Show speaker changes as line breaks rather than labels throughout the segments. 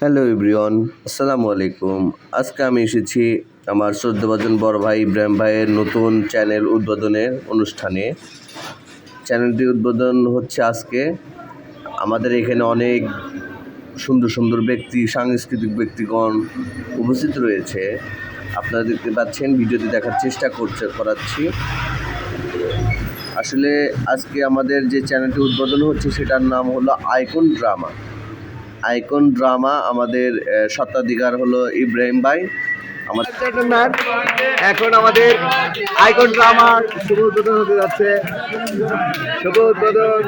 Hello ইব্রিয়ন আসসালামু আলাইকুম। আজকে আমি এসেছি আমার শ্রদ্ধাভাজন বড় ভাই ইব্রাহিম ভাইয়ের নতুন চ্যানেল উদ্বোধনের অনুষ্ঠানে। চ্যানেলটি উদ্বোধন হচ্ছে আজকে। আমাদের এখানে অনেক সুন্দর সুন্দর ব্যক্তি, সাংস্কৃতিক ব্যক্তিগণ উপস্থিত রয়েছে। আপনারা দেখতে পাচ্ছেন ভিডিওতে দেখার চেষ্টা করছে, করাচ্ছি। আসলে আজকে আমাদের যে চ্যানেলটি উদ্বোধন হচ্ছে, সেটার নাম হলো আইকন ড্রামা। আইকন ড্রামা আমাদের স্বত্বাধিকার হলো ইব্রাহিম ভাই।
এখন আমাদের আইকন ড্রামা শুভ উদ্বোধন হতে যাচ্ছে। শুভ উদ্বোধন।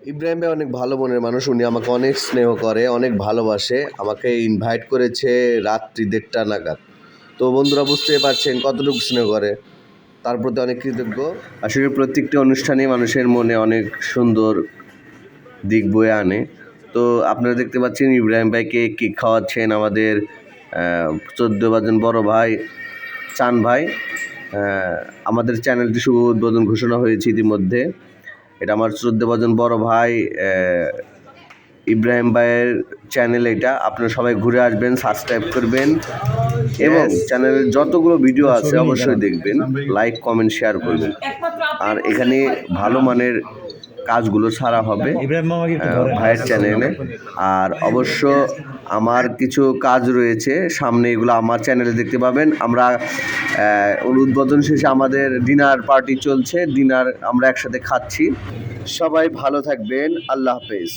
ইব্রাহিম ভাই অনেক ভালো মনের মানুষ উনি আমাকে অনেক স্নেহ করে অনেক ভালোবাসে আমাকে ইনভাইট করেছে রাত্রি দেড়টা নাগাদ। তো বন্ধুরা বুঝতেই পারছেন কতটুকু স্নেহ করে তার প্রতি অনেক কৃতজ্ঞ। আসলে প্রত্যেকটি অনুষ্ঠানে মানুষের মনে অনেক সুন্দর দিক বয়ে আনে। তো আপনারা দেখতে পাচ্ছেন ইব্রাহিম ভাইকে কেক খাওয়াচ্ছেন আমাদের চোদ্দ বাজন বড় ভাই চান ভাই। আমাদের চ্যানেলটি শুভ উদ্বোধন ঘোষণা হয়েছে ইতিমধ্যে। এটা আমার চোদ্দ বাজন বড় ভাই ইব্রাহিম ভাইয়ের চ্যানেল এটা। আপনারা সবাই ঘুরে আসবেন সাবস্ক্রাইব করবেন এবং চ্যানেলের যতগুলো ভিডিও আছে অবশ্যই দেখবেন লাইক কমেন্ট শেয়ার করবেন। আর এখানে ভালো মানের কাজগুলো ছাড়া হবে। ভাইয়ের চ্যানেলে আর অবশ্য আমার কিছু কাজ রয়েছে। সামনে এগুলো আমার চ্যানেলে দেখতে পাবেন। আমরা উদ্বোধন শেষে আমাদের ডিনার পার্টি চলছে। ডিনার আমরা একসাথে খাচ্ছি। সবাই ভালো থাকবেন। আল্লাহ হাফেজ।